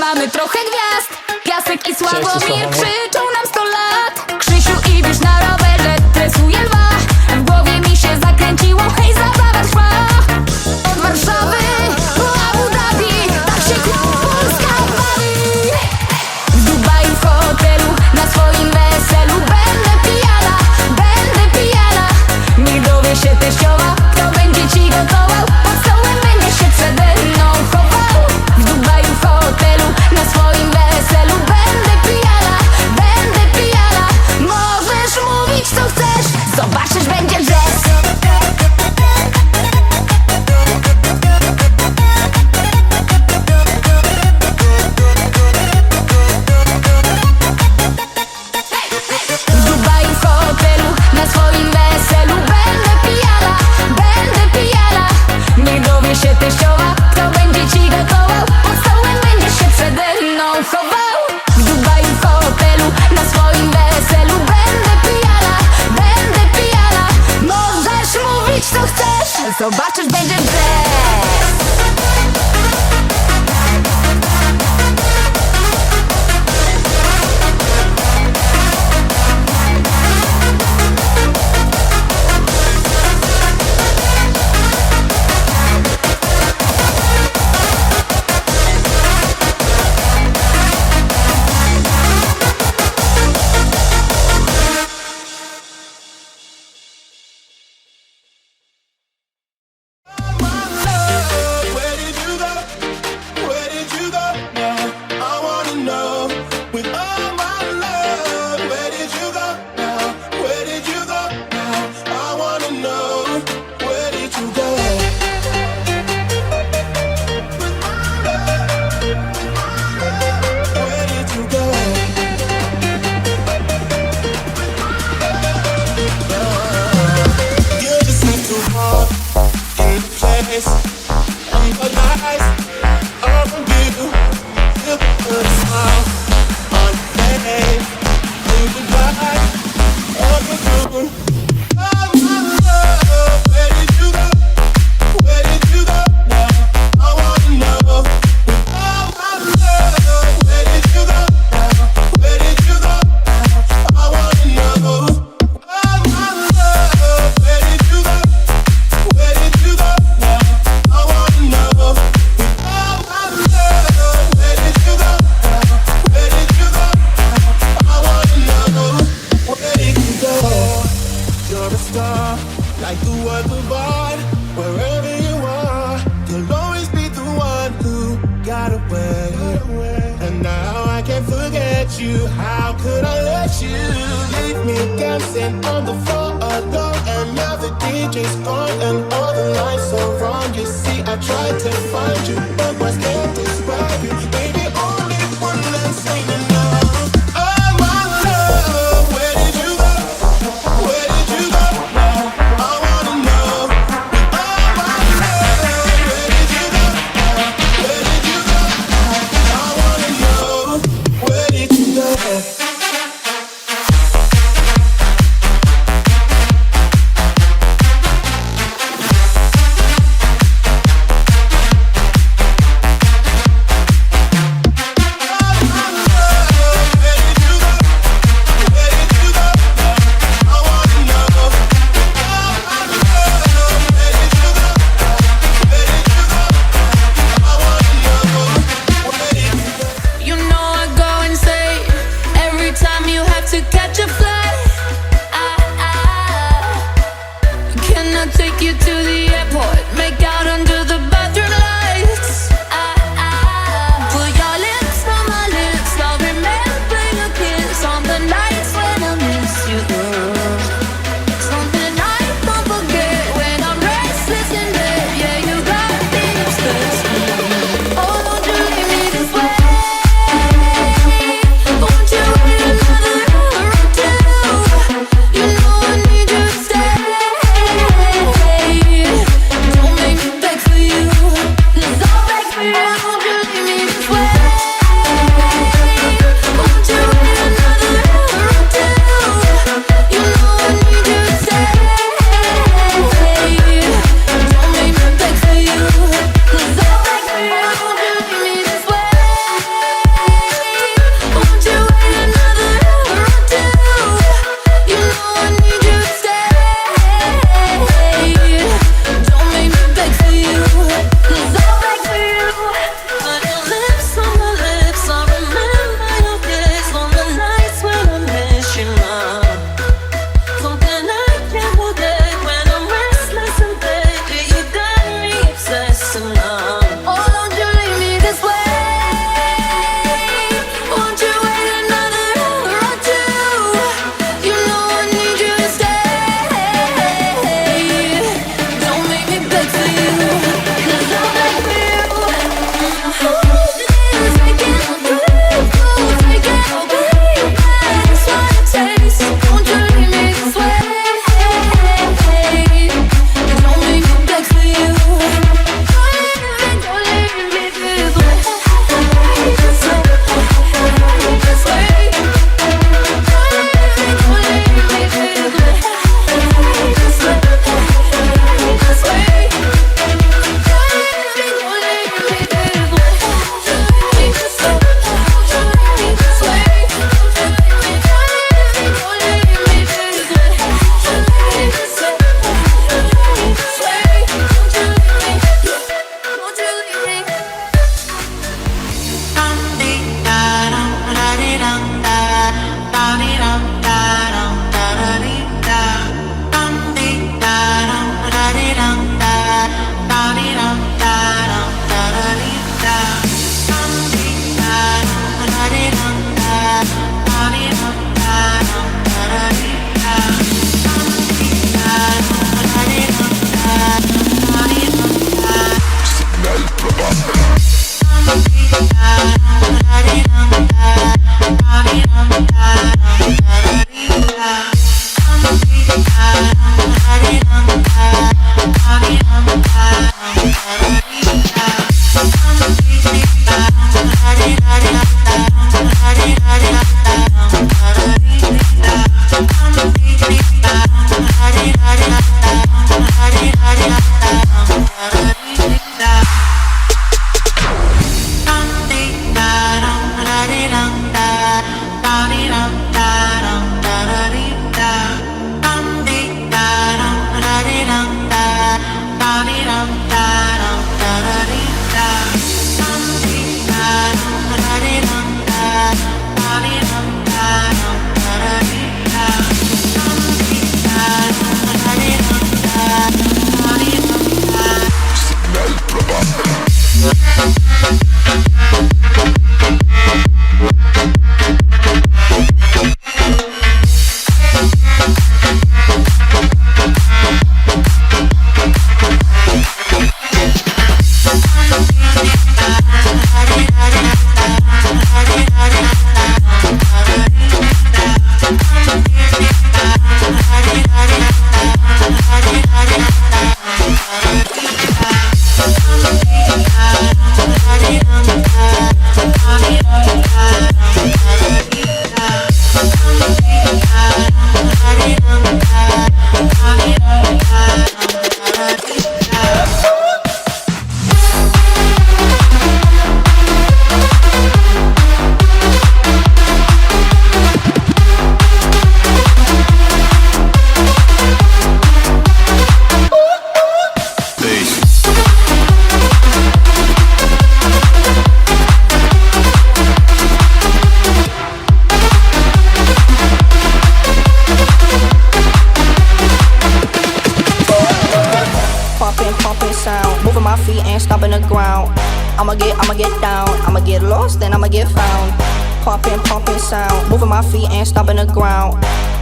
mamy trochę gwiazd. Piasek i Sławomir. krzyczą. on your.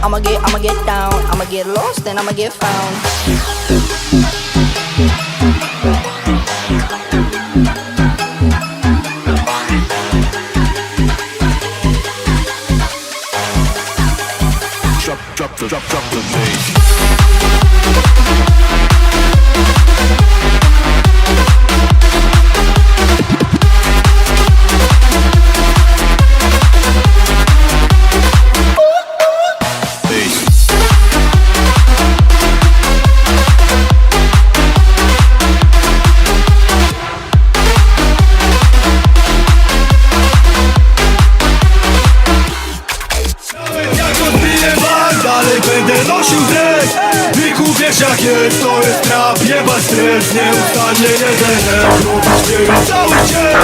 I'ma get, I'ma get down, I'ma get lost, then I'ma get found. Trap, jeba stres Nieustannie jeden Robić mnie cały dzień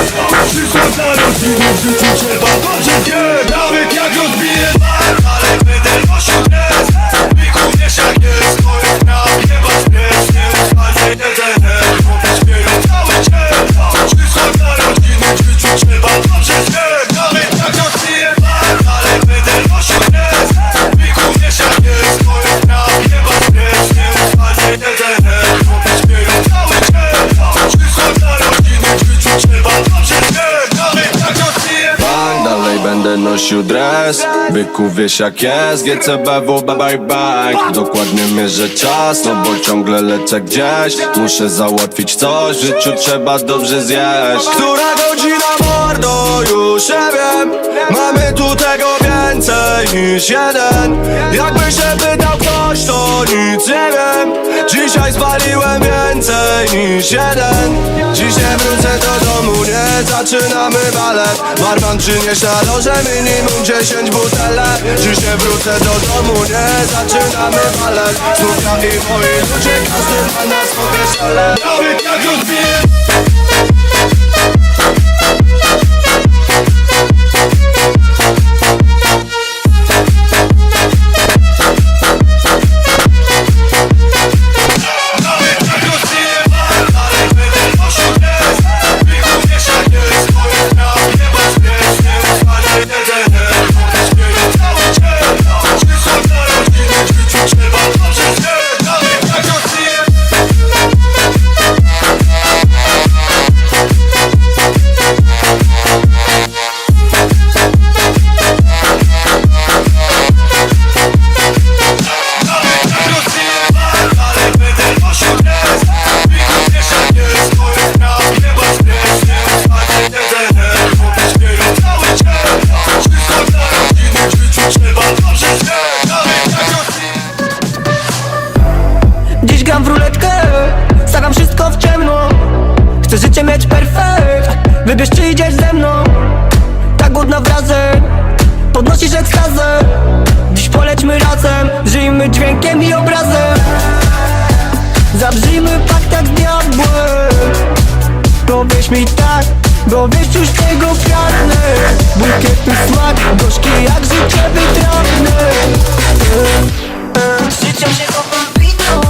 Przyszłam na rodzinę, w życiu trzeba. Dobrze Nawet jak odbiję bar, dalej będę nosił Byku wiesz jak jest, GCBW bye bang Dokładnie mierzę czas, no bo ciągle lecę gdzieś. Muszę załatwić coś, w życiu trzeba dobrze zjeść. Która godzina mordo, już nie wiem Mamy tu tego więcej niż jeden. Jakby się pytał ktoś, to nic nie wiem. Dzisiaj spaliłem więcej niż jeden. Dziś nie wrócę do domu, nie zaczynamy balet. Barman przynieś na loże minimum 10 butelek. Dziś nie wrócę do domu, nie zaczynamy balet. Znów ja i moi ludzie, każdy ma na swoje cele Powiedz mi tak, bo wiesz już tego pragnę. Bukietny smak, gorzki jak życie wytrawne. Życiem się kocham wino,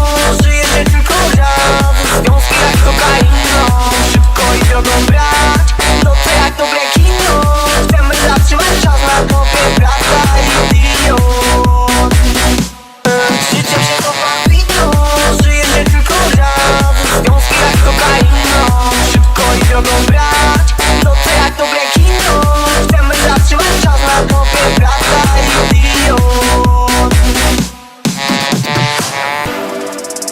żyje się tylko raz. Związki jak kokainą, szybko i drogą brać. Noce jak dobre kino, chcemy zatrzymać czas na tobie Prawda i idiot drogą brać Noce jak dobre kino, chcemy zatrzymać czas na tobie Prawda idiot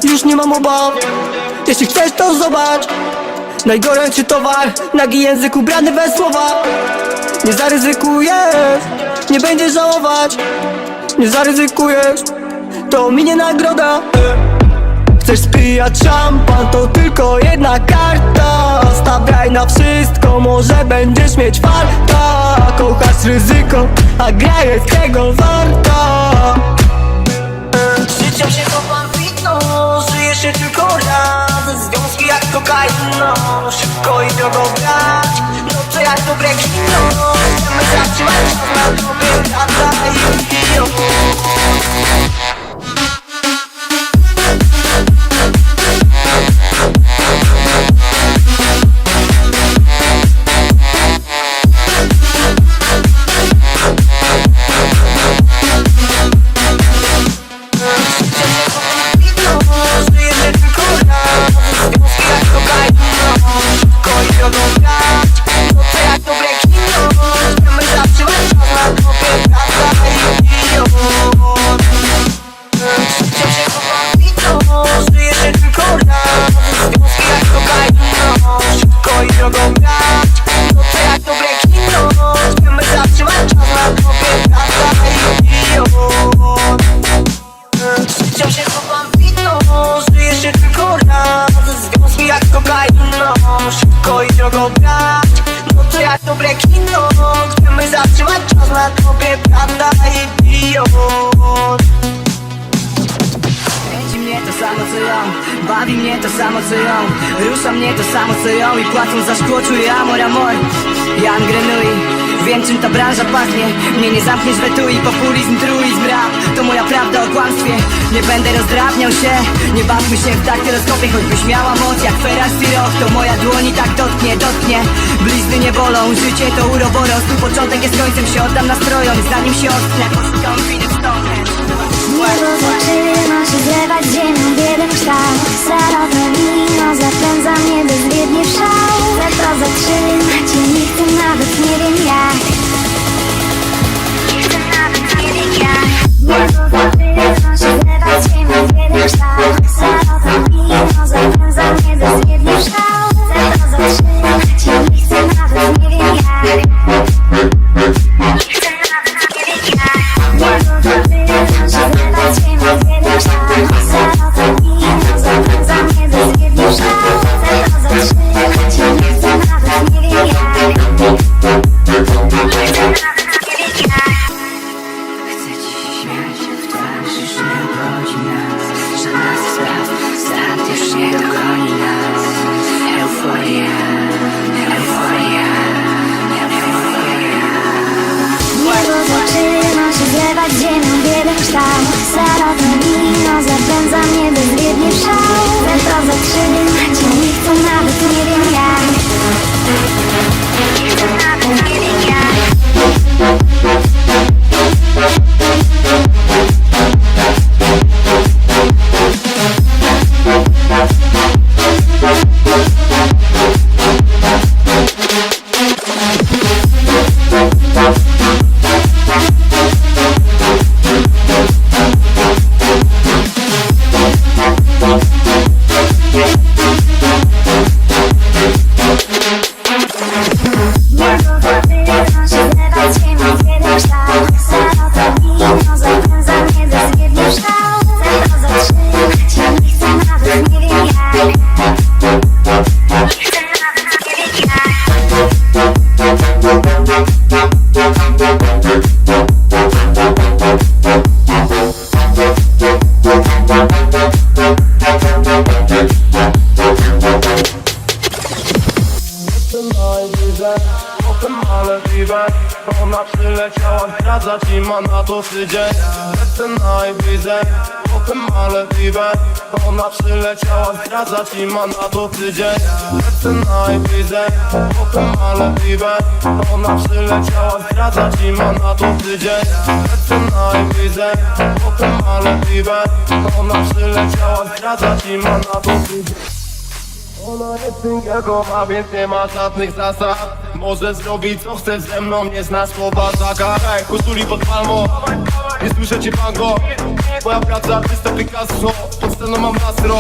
już nie mam obaw Jeśli chcesz to zobacz. Najgorętszy towar Nagi język ubrany we słowa. Nie zaryzykujesz Nie będziesz żałować. Nie zaryzykujesz To minie nagroda. Chcesz spijać szampan To tylko jedna karta Stawiaj na wszystko Może będziesz mieć farta. Kochasz ryzyko A gra jest tego warta. Życiem się kocham wino, żyje się tylko raz. Związki jak kokainą, szybko i drogo brać. Noce jak dobre kino, chcemy zatrzymać czas na tobie Jan Grenui Wiem czym ta branża pachnie. Mnie nie zamkniesz we tu i populizm, truizm, rap. To moja prawda o kłamstwie. Nie będę rozdrabniał się. Nie bawmy się w daktyloskopie Choćbyś miała moc jak Ferrari Rock To moja dłoń i tak dotknie, dotknie. Blizny nie bolą, życie to uroboros Tu początek jest końcem, się oddam nastrojom Zanim się ocknę, poszukam winy w Niebo zaczyna się zlewać ziemią w jeden kształt Salotne wino zapędza mnie bezwiednie w szał. Chcę to zatrzymać i nie chcę nawet nie wiem jak. Nie chcę nawet nie wiem jak. Niebo zaczyna się zlewać zlewać ziemią w jeden kształt Salotne wino zapędza mnie bezwiednie w szał to zatrzymać i nie chcę nawet nie wiem jak. Nie chcę nawet nie wiem jak Ona przyleciała zdradzać i ma na to tydzień. Lecę na Ibizę, potem Malediwę Ona przyleciała zdradzać i ma na to tydzień. Lecę na Ibizę, potem Malediwę Ona przyleciała zdradzać i ma na to tydzień. Lecę na Ibizę, potem Malediwę Ona przyleciała zdradzać i ma na to tydzień ona jest singielką, więc nie ma żadnych zasad. Może zrobić co chce ze mną, nie zna słowa zaga. Hej, kustuli pod palmą, nie słyszę cię bango Moja praca artysta Picasso, pod sceną mam nastro